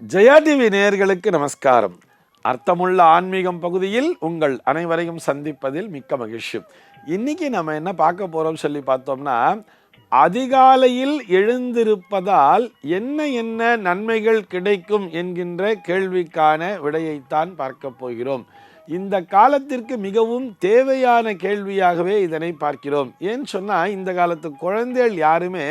Jaya TV நேயர்களுக்கு நமஸ்காரம். அர்த்தமுள்ள ஆன்மீகம் பகுதியில் உங்கள் அனைவரையும் சந்திப்பதில் மிக்க மகிழ்ச்சி. இன்னைக்கு நம்ம என்ன பார்க்க போகிறோம் சொல்லி பார்த்தோம்னா அதிகாலையில் எழுந்திருப்பதால் என்ன என்ன நன்மைகள் கிடைக்கும் என்கின்ற கேள்விக்கான விடையைத்தான் பார்க்க போகிறோம். இந்த காலத்திற்கு மிகவும் தேவையான கேள்வியாகவே இதனை பார்க்கிறோம். ஏன்னு சொன்னால் இந்த காலத்து குழந்தைகள் யாருமே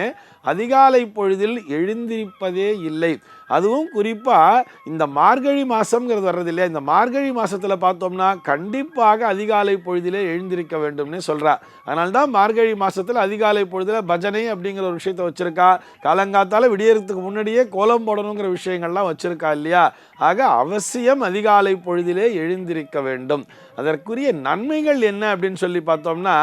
அதிகாலை பொழுதில் எழுந்திருப்பதே இல்லை. அதுவும் குறிப்பாக இந்த மார்கழி மாதங்கிறது வர்றது இல்லையா இந்த மார்கழி மாதத்தில் பார்த்தோம்னா கண்டிப்பாக அதிகாலை பொழுதிலே எழுந்திருக்க வேண்டும்னு சொல்கிறா அதனால்தான் மார்கழி மாதத்தில் அதிகாலை பொழுதில் பஜனை அப்படிங்கிற ஒரு விஷயத்தை வச்சுருக்கா? காலங்காத்தால் விடியறதுக்கு முன்னாடியே கோலம் போடணுங்கிற விஷயங்கள்லாம் வச்சுருக்கா இல்லையா? ஆக அவசியம் அதிகாலை பொழுதிலே எழுந்திருக்க வேண்டும். அதற்குரிய நன்மைகள் என்ன அப்படின்னு சொல்லி பார்த்தோம்னா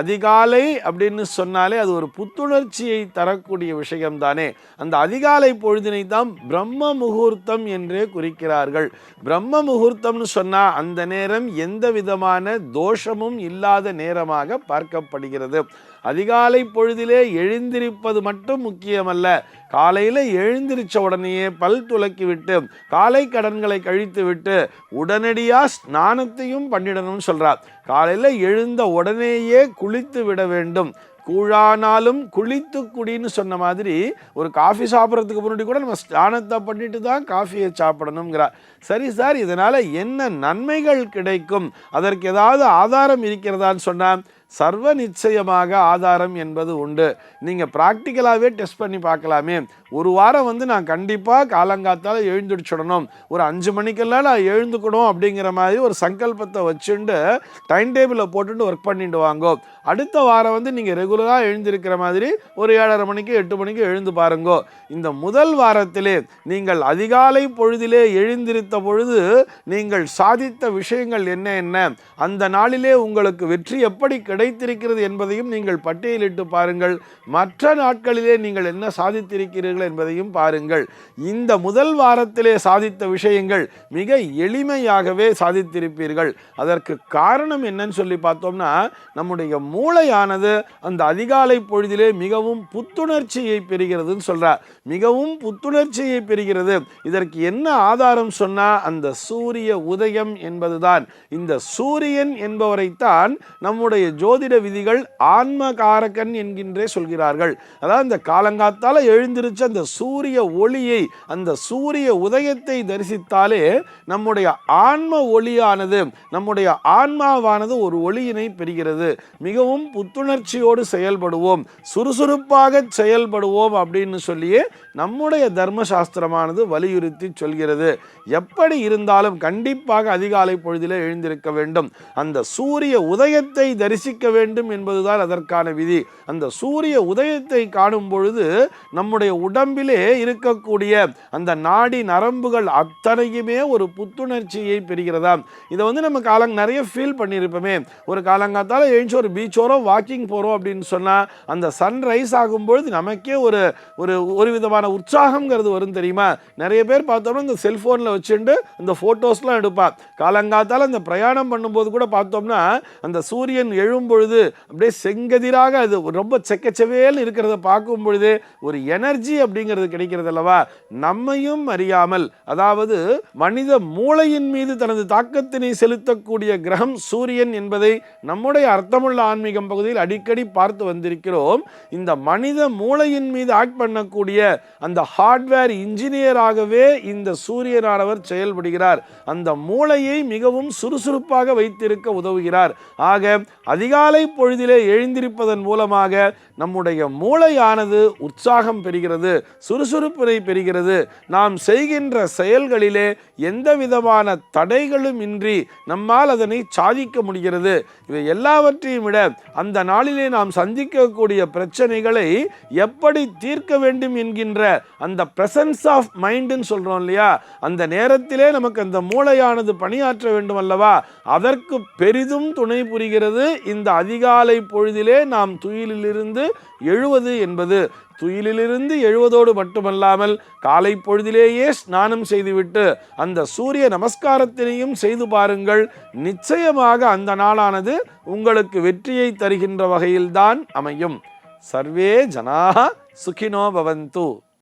அதிகாலை அப்படின்னு சொன்னாலே அது ஒரு புத்துணர்ச்சியை தரக்கூடிய விஷயம்தானே. அந்த அதிகாலை பொழுதினை தான் பிரம்ம முகூர்த்தம் என்றே குறிக்கிறார்கள். பிரம்ம முகூர்த்தம்னு சொன்னால் அந்த நேரம் எந்த விதமான தோஷமும் இல்லாத நேரமாக பார்க்கப்படுகிறது. அதிகாலை பொழுதிலே எழுந்திருப்பது மட்டும் முக்கியமல்ல. காலையில் எழுந்திருச்ச உடனேயே பல் துலக்கி விட்டு காலை கடன்களை கழித்து விட்டு உடனடியாக ஸ்நானத்தையும் பண்ணிடணும்னு சொல்கிறார் காலையில் எழுந்த உடனேயே குளித்து விட வேண்டும். கூழானாலும் குளித்து குடின்னு சொன்ன மாதிரி ஒரு காஃபி சாப்பிட்றதுக்கு முன்னாடி கூட நம்ம ஸ்நானத்தை பண்ணிட்டு தான் காஃபியை சாப்பிடணுங்கிறார் சரி சார் இதனால் என்ன நன்மைகள் கிடைக்கும்? அதற்கு ஏதாவது ஆதாரம் இருக்கிறதான்னு சொன்னால் சர்வ நிச்சயமாக ஆதாரம் என்பது உண்டு. நீங்கள் ப்ராக்டிக்கலாகவே டெஸ்ட் பண்ணி பார்க்கலாமே. ஒரு வாரம் வந்து நான் கண்டிப்பாக காலங்காத்தால் எழுந்துடிச்சிடணும் ஒரு அஞ்சு மணிக்கெல்லாம் நான் எழுந்துக்கணும் அப்படிங்கிற மாதிரி ஒரு சங்கல்பத்தை வச்சுண்டு டைம் டேபிளில் போட்டுட்டு ஒர்க் பண்ணிட்டு வாங்கோ. அடுத்த வாரம் வந்து நீங்கள் ரெகுலராக எழுந்திருக்கிற மாதிரி ஒரு ஏழரை மணிக்கு எட்டு மணிக்கு எழுந்து பாருங்கோ. இந்த முதல் வாரத்திலே நீங்கள் அதிகாலை பொழுதிலே எழுந்திருத்த பொழுது நீங்கள் சாதித்த விஷயங்கள் என்ன என்ன? அந்த நாளிலே உங்களுக்கு வெற்றி எப்படி கிடைத்திருக்கிறது என்பதையும் நீங்கள் பட்டியலிட்டு பாருங்கள். மற்ற நாட்களிலே நீங்கள் என்ன சாதித்திருக்கிறீர்கள் என்பதையும் பாருங்கள். இந்த முதல் வாரத்திலே சாதித்த விஷயங்கள் மிக எளிமையாகவே சாதித்திருப்பீர்கள். அதற்கு காரணம் என்னன்னு சொல்லி பார்த்தோம்னா நம்முடைய மூளையானது அந்த அதிகாலை பொழுதிலே மிகவும் புத்துணர்ச்சியை பெறுகிறதுன்னு சொல்கிறார் மிகவும் புத்துணர்ச்சியை பெறுகிறது. இதற்கு என்ன ஆதாரம் சொன்னால் அந்த சூரிய உதயம் என்பதுதான். இந்த சூரியன் என்பவரைத்தான் நம்முடைய ஜோதிட விதிகள் ஆன்மகாரகன் என்கின்றே சொல்கிறார்கள். அதாவது இந்த காலங்காத்தால் எழுந்திருச்ச அந்த சூரிய ஒளியை அந்த சூரிய உதயத்தை தரிசித்தாலே நம்முடைய ஆன்ம ஒளியானது நம்முடைய ஆன்மாவானது ஒரு ஒளியினை பெறுகிறது. மிகவும் புத்துணர்ச்சியோடு செயல்படுவோம் சுறுசுறுப்பாக செயல்படுவோம் அப்படின்னு சொல்லியே நம்முடைய தர்மசாஸ்திரமானது வலியுறுத்தி சொல்கிறது. எப்படி இருந்தாலும் கண்டிப்பாக அதிகாலை பொழுதிலே எழுந்திருக்க வேண்டும். அந்த சூரிய உதயத்தை தரிசி தரிசிக்க வேண்டும் என்பதுதான் அதற்கான விதி. அந்த சூரிய உதயத்தை காணும் பொழுது நம்முடைய உடம்பிலே இருக்கக்கூடிய அந்த நாடி நரம்புகள் அத்தனையுமே ஒரு புத்துணர்ச்சியை பெறுகிறதா. இதை வந்து நம்ம காலங் நிறைய ஃபீல் பண்ணியிருப்போமே. ஒரு காலங்காத்தால எழுந்து ஒரு பீச்சோரோ வாக்கிங் போகிறோம் அப்படின்னு சொன்னால் அந்த சன்ரைஸ் ஆகும்பொழுது நமக்கே ஒரு ஒரு ஒரு விதமான உற்சாகங்கிறது வரும் தெரியுமா? நிறைய பேர் பார்த்தோம்னா இந்த செல்ஃபோனில் வச்சுட்டு இந்த ஃபோட்டோஸ்லாம் எடுப்பான் காலங்காத்தால் அந்த பிரயாணம் பண்ணும்போது கூட பார்த்தோம்னா அந்த சூரியன் எழும் பார்க்கும் பொழுது அப்படியே செங்கதிராக அது ரொம்ப செக்கச்சவேல் இருக்கிறத பார்க்கும் பொழுது ஒரு எனர்ஜி அப்படிங்கிறது கிடைக்கிறது அல்லவா? நம்மையும் அறியாமல் அதாவது மனித மூளையின் மீது தனது தாக்கத்தினை செலுத்தக்கூடிய கிரகம் சூரியன் என்பதை நம்முடைய அர்த்தமுள்ள ஆன்மீகம் பகுதியில் அடிக்கடி பார்த்து வந்திருக்கிறோம். இந்த மனித மூளையின் மீது ஆக்ட் பண்ணக்கூடிய அந்த ஹார்ட்வேர் இன்ஜினியராகவே இந்த சூரியனானவர் செயல்படுகிறார். அந்த மூளையை மிகவும் சுறுசுறுப்பாக வைத்திருக்க உதவுகிறார். ஆக அதிக அதிகாலை பொழுதிலே எழுந்திருப்பதன் மூலமாக நம்முடைய மூளையானது உற்சாகம் பெறுகிறது சுறுசுறுப்பினை பெறுகிறது. நாம் செய்கின்ற செயல்களிலே எந்த விதமான தடைகளும் இன்றி நம்மால் அதனை சாதிக்க முடிகிறது. இவை எல்லாவற்றையும் விட அந்த நாளிலே நாம் சந்திக்கக்கூடிய பிரச்சனைகளை எப்படி தீர்க்க வேண்டும் என்கின்ற அந்த பிரசன்ஸ் ஆஃப் மைண்டுன்னு சொல்கிறோம் இல்லையா? அந்த நேரத்திலே நமக்கு அந்த மூளையானது பணியாற்ற வேண்டும் அல்லவா? அதற்கு பெரிதும் துணை புரிகிறது இந்த அந்த அதிகாலை பொழுதிலே நாம் துயிலிலிருந்து எழுவது என்பது துயிலிலிருந்து எழுவதோடு மட்டுமல்லாமல் காலை பொழுதிலேயே ஸ்நானம் செய்துவிட்டு அந்த சூரிய நமஸ்காரத்தினையும் செய்து பாருங்கள். நிச்சயமாக அந்த நாளானது உங்களுக்கு வெற்றியை தருகின்ற வகையில்தான் அமையும். சர்வே ஜனா சுகினோ பவந்து.